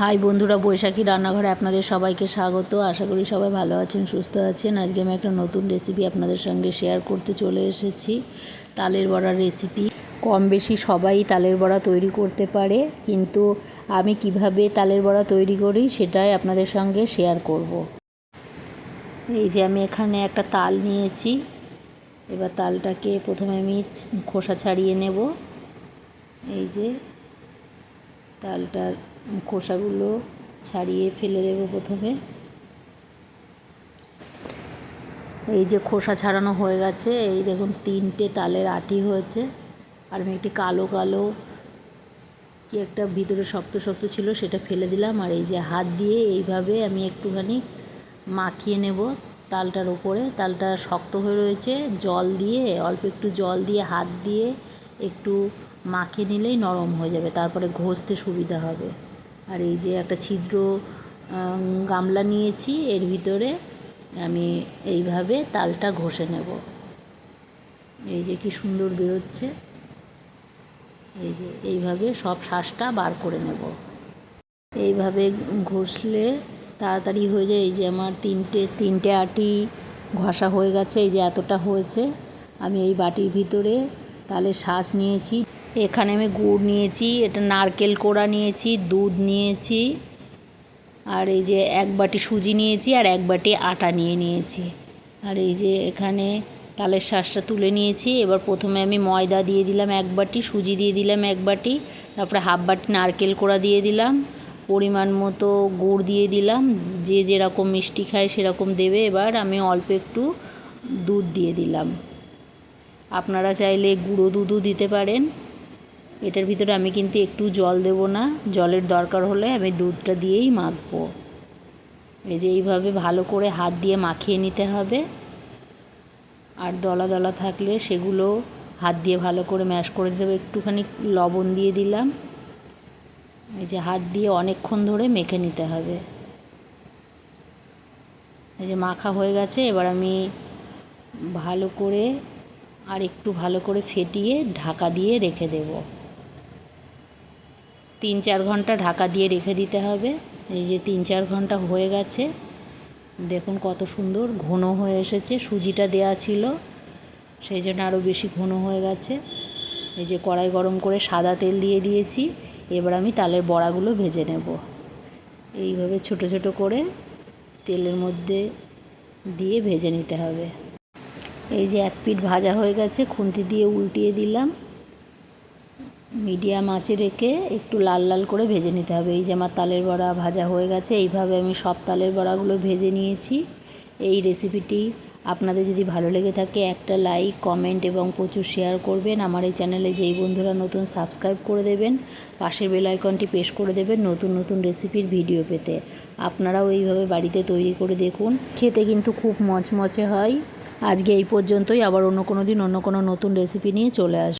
High বন্ধুরা, বৈশাখী রান্নাঘরে আপনাদের সবাইকে স্বাগত। আশা করি সবাই ভালো আছেন, সুস্থ আছেন। আজকে আমি একটা নতুন রেসিপি আপনাদের সঙ্গে শেয়ার করতে চলে এসেছি, তালের বড়ার রেসিপি কম বেশি সবাই তালের বড়া তৈরি করতে পারে, কিন্তু আমি কীভাবে তালের বড়া তৈরি করি সেটাই আপনাদের সঙ্গে শেয়ার করব। এই যে আমি এখানে একটা তাল নিয়েছি, এবার তালটাকে প্রথমে আমি খোসা ছাড়িয়ে নেব। এই যে তালটার খোসাগুলো ছাড়িয়ে ফেলে দেবো প্রথমে। এই যে খোসা ছাড়ানো হয়ে গেছে, এই দেখুন তিনটে তালের আটি হয়েছে। আর আমি একটি কালো কালো কি একটা ভিতরে শক্ত শক্ত ছিল, সেটা ফেলে দিলাম। আর এই যে হাত দিয়ে এইভাবে আমি একটুখানি মাখিয়ে নেব তালটার ওপরে তালটা শক্ত হয়ে রয়েছে, জল দিয়ে, অল্প একটু জল দিয়ে, হাত দিয়ে একটু মাখিয়ে নিলেই নরম হয়ে যাবে, তারপরে ঘষতে সুবিধা হবে। আর এই যে একটা ছিদ্র গামলা নিয়েছি, এর ভিতরে আমি এইভাবে তালটা ঘষে নেব। এই যে কি সুন্দর বেরোচ্ছে। এই যে এইভাবে সব শ্বাসটা বার করে নেব। এইভাবে ঘষলে তাড়াতাড়ি হয়ে যায়। এই যে আমার তিনটে তিনটে আটি ঘষা হয়ে গেছে। এই যে এতটা হয়েছে। আমি এই বাটির ভিতরে তালে শ্বাস নিয়েছি। এখানে আমি গুড় নিয়েছি, এটা নারকেল কোড়া নিয়েছি, দুধ নিয়েছি, আর এই যে এক বাটি সুজি নিয়েছি আর এক বাটি আটা নিয়ে নিয়েছি। আর এই যে এখানে তালের শ্বাসটা তুলে নিয়েছি, এবার প্রথমে আমি ময়দা দিয়ে দিলাম এক বাটি, সুজি দিয়ে দিলাম এক বাটি, তারপরে হাফ বাটি নারকেল কোড়া দিয়ে দিলাম, পরিমাণ মতো গুড় দিয়ে দিলাম, যে যেরকম মিষ্টি খায় সেরকম দেবে, এবার আমি অল্প একটু দুধ দিয়ে দিলাম। আপনারা চাইলে গুঁড়ো দুধও দিতে পারেন। এটার ভিতরে আমি কিন্তু একটু জল দেব না। জলের দরকার হলে আমি দুধটা দিয়েই মাখবো। এই যে এইভাবে ভালো করে হাত দিয়ে মাখিয়ে নিতে হবে। আর দলা দলা থাকলে সেগুলো হাত দিয়ে ভালো করে ম্যাশ করে দিতে হবে। একটুখানি লবণ দিয়ে দিলাম। এই যে হাত দিয়ে অনেকক্ষণ ধরে মেখে নিতে হবে। এই যে মাখা হয়ে গেছে। এবার আমি ভালো করে আর একটু ভালো করে ফেটিয়ে ঢাকা দিয়ে রেখে দেব। তিন চার ঘণ্টা ঢাকা দিয়ে রেখে দিতে হবে। এই যে তিন চার ঘণ্টা হয়ে গেছে। দেখুন কত সুন্দর ঘন হয়ে এসেছে। সুজিটা দেয়া ছিল, সেই জন্য আরও বেশি ঘন হয়ে গেছে। এই যে কড়াই গরম করে সাদা তেল দিয়ে দিয়েছি। এবার আমি তালের বড়াগুলো ভেজে নেব। এইভাবে ছোট ছোট করে তেলের মধ্যে দিয়ে ভেজে নিতে হবে। এই যে এক পিঠ ভাজা হয়ে গেছে, খুন্তি দিয়ে উল্টিয়ে দিলাম। মিডিয়াম আঁচে রেখে একটু লাল লাল করে ভেজে নিতে হবে। এই যে আমার তালের বড়া ভাজা হয়ে গেছে, এইভাবে আমি সব তালের বড়াগুলো ভেজে নিয়েছি। এই রেসিপিটি আপনাদের যদি ভালো লেগে থাকে, একটা লাইক, কমেন্ট এবং প্রচুর শেয়ার করবেন। আমার এই চ্যানেলে যেই বন্ধুরা নতুন সাবস্ক্রাইব করে দেবেন, পাশের বেল আইকনটি প্রেস করে দেবেন নতুন নতুন রেসিপির ভিডিও পেতে। আপনারাও এইভাবে বাড়িতে তৈরি করে দেখুন। খেতে কিন্তু খুব মচমচে হয়। আজকে এই পর্যন্তই আবার অন্য কোনো দিন অন্য কোনো নতুন রেসিপি নিয়ে চলে আস